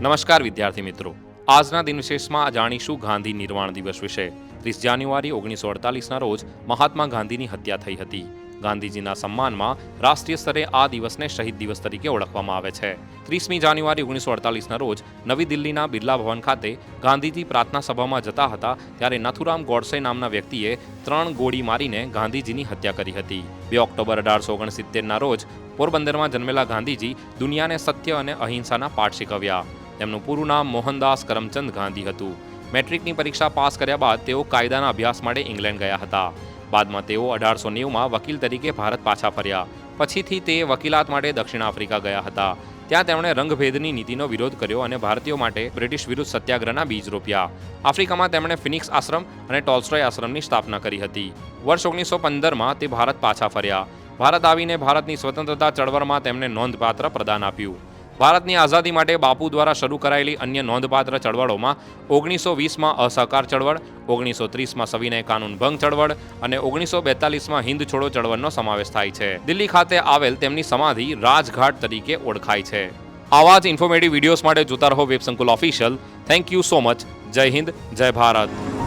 નમસ્કાર વિદ્યાર્થી મિત્રો. આજના દિન વિશેષમાં જાણીશું ગાંધી નિર્વાણ દિવસ વિશે. ત્રીસ જાન્યુઆરી ઓગણીસો અડતાલીસના રોજ મહાત્મા ગાંધીની હત્યા થઈ હતી. ગાંધીજીના સન્માનમાં રાષ્ટ્રીય સ્તરે આ દિવસને શહીદ દિવસ તરીકે ઓળખવામાં આવે છે. ત્રીસમી જાન્યુઆરી ઓગણીસો અડતાલીસના રોજ નવી દિલ્હીના બિરલા ભવન ખાતે ગાંધીજી પ્રાર્થના સભામાં જતા હતા ત્યારે નથુરામ ગોડસે નામના વ્યક્તિએ ત્રણ ગોળી મારીને ગાંધીજીની હત્યા કરી હતી. બે ઓક્ટોબર અઢારસો ઓગણસિત્તેરના રોજ પોરબંદરમાં જન્મેલા ગાંધીજી દુનિયાને સત્ય અને અહિંસાના પાઠ શીખવ્યા. તેમનું પૂરું નામ મોહનદાસ કરમચંદ ગાંધી હતું. મેટ્રિકની પરીક્ષા પાસ કર્યા બાદ તેઓ કાયદાના અભ્યાસ માટે ઇંગ્લેન્ડ ગયા હતા. બાદમાં તેઓ અઢારસો નેવુંમાં વકીલ તરીકે ભારત પાછા ફર્યા. પછીથી તે વકીલાત માટે દક્ષિણ આફ્રિકા ગયા હતા. ત્યાં તેમણે રંગભેદની નીતિનો વિરોધ કર્યો અને ભારતીયો માટે બ્રિટિશ વિરુદ્ધ સત્યાગ્રહના બીજ રોપ્યા. આફ્રિકામાં તેમણે ફિનિક્સ આશ્રમ અને ટોલ્સ્ટોય આશ્રમની સ્થાપના કરી હતી. વર્ષ ઓગણીસો પંદરમાં તે ભારત પાછા ફર્યા. ભારત આવીને ભારતની સ્વતંત્રતા ચળવળમાં તેમણે નોંધપાત્ર પ્રદાન આપ્યું. ભારતની આઝાદી માટે બાપુ દ્વારા શરૂ કરાયેલી અન્ય નોંધપાત્ર ચળવળોમાં ઓગણીસો વીસમાં અસહકાર ચળવળ, ઓગણીસો ત્રીસમાં સવિનય કાનૂન ભંગ ચળવળ અને ઓગણીસો બેતાલીસમાં હિન્દ છોડો ચળવળનો સમાવેશ થાય છે. દિલ્હી ખાતે આવેલ તેમની સમાધિ રાજઘાટ તરીકે ઓળખાય છે. આવા જ ઇન્ફોર્મેટિવ વિડીયોઝ માટે જોતા રહો web official thank you so much જય હિન્દ, જય ભારત.